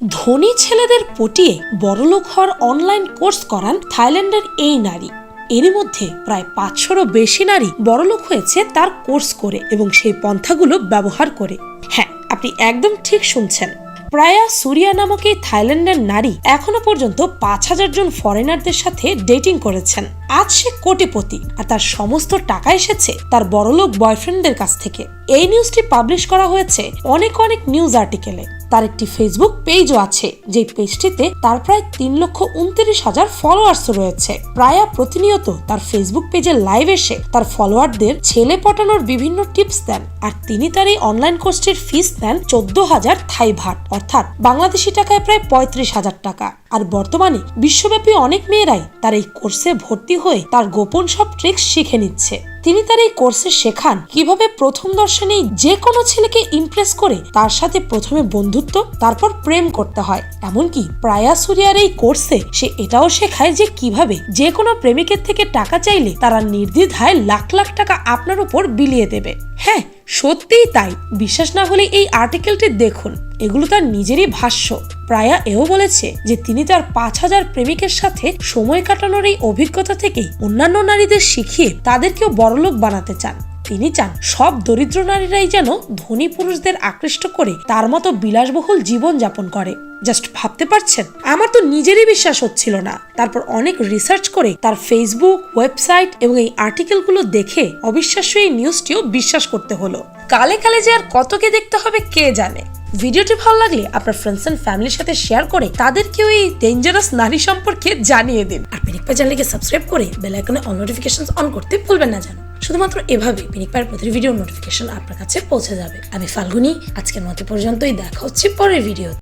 ধনী ছেলেদের পটিয়ে বড়লোক হওয়ার অনলাইন কোর্স করান থাইল্যান্ডের এই নারী। এরই মধ্যে প্রায় পাঁচশোরও বেশি নারী বড়লোক হয়েছে তার কোর্স করে এবং সেই পন্থাগুলো ব্যবহার করে। হ্যাঁ আপনি একদম ঠিক শুনছেন। প্রায়া সুরিয়া নামক এই থাইল্যান্ডের নারী এখনও পর্যন্ত পাঁচ হাজার জন ফরেনারদের সাথে ডেটিং করেছেন। আজ সে কোটিপতি আর তার সমস্ত টাকা এসেছে তার বড়লোক বয়ফ্রেন্ডদের কাছ থেকে। এই নিউজটি পাবলিশ করা হয়েছে অনেক অনেক নিউজ আর্টিকেলে তার একটি ফেসবুক পেজও আছে যে পেজটিতে তার প্রায় তিন লক্ষ উনত্রিশ হাজার ফলোয়ার্স রয়েছে। প্রায় প্রতিনিয়ত তার ফেসবুক পেজে লাইভ এসে তার ফলোয়ারদের ছেলে পটানোর বিভিন্ন টিপস দেন। আর তিনি তার এই অনলাইন কোর্সটির ফিস নেন চোদ্দ হাজার থাই ভাট, অর্থাৎ বাংলাদেশি টাকায় প্রায় পঁয়ত্রিশ হাজার টাকা। আর বর্তমানে বিশ্বব্যাপী অনেক মেয়েরাই তার এই কোর্সে ভর্তি হয়ে তার গোপন সব ট্রিক্স শিখে নিচ্ছে। তিনি তার এই কোর্সে শেখান কীভাবে প্রথম দর্শনেই যে কোনো ছেলেকে ইমপ্রেস করে তার সাথে প্রথমে বন্ধুত্ব, তারপর প্রেম করতে হয়। এমনকি প্রায়া সুরিয়ার এই কোর্সে সে এটাও শেখায় যে কীভাবে যে কোনো প্রেমিকের থেকে টাকা চাইলে তারা নির্দ্বিধায় লাখ লাখ টাকা আপনার উপর বিলিয়ে দেবে। হ্যাঁ সত্যিই তাই। বিশ্বাস না হলে এই আর্টিকেলটি দেখুন। এগুলো তার নিজেরই ভাষ্য। প্রায়া এও বলেছে যে তিনি তার পাঁচ হাজার প্রেমিকের সাথে সময় কাটানোর এই অভিজ্ঞতা থেকেই অন্যান্য নারীদের শিখিয়ে তাদেরকেও বড়লোক বানাতে চান। তিনি চান। সব দরিদ্র নারীরাই যেন ধনী পুরুষদের আকৃষ্ট করে তার মতো বিলাসবহুল জীবন যাপন করে। জাস্ট ভাবতে পারছেন? আমার তো নিজেরই বিশ্বাস হচ্ছিল না। তারপর অনেক রিসার্চ করে তার ফেসবুক ওয়েবসাইট এবং এই আর্টিকেলগুলো দেখে অবিশ্বাস্য এই নিউজটিও বিশ্বাস করতে হলো। কালে কালে যে আর কতকে দেখতে হবে কে জানে? ভিডিওটি ভালো লাগলে আপনার ফ্রেন্ডস এন্ড ফ্যামিলির সাথে শেয়ার করে তাদেরকেও এই ডেঞ্জারাস নারী সম্পর্কে জানিয়ে দিন। আর পিনিক পা চ্যানেলকে সাবস্ক্রাইব করে বেল আইকনে অল নোটিফিকেশন অন করতে ভুলবেন না জানো শুধুমাত্র এভাবে মিনিক প্রতিটি ভিডিওর নোটিফিকেশন আপনার কাছে পৌঁছে যাবে। আমি ফাল্গুনি, আজকের মতো পর্যন্তই। দেখা হচ্ছে পরের ভিডিও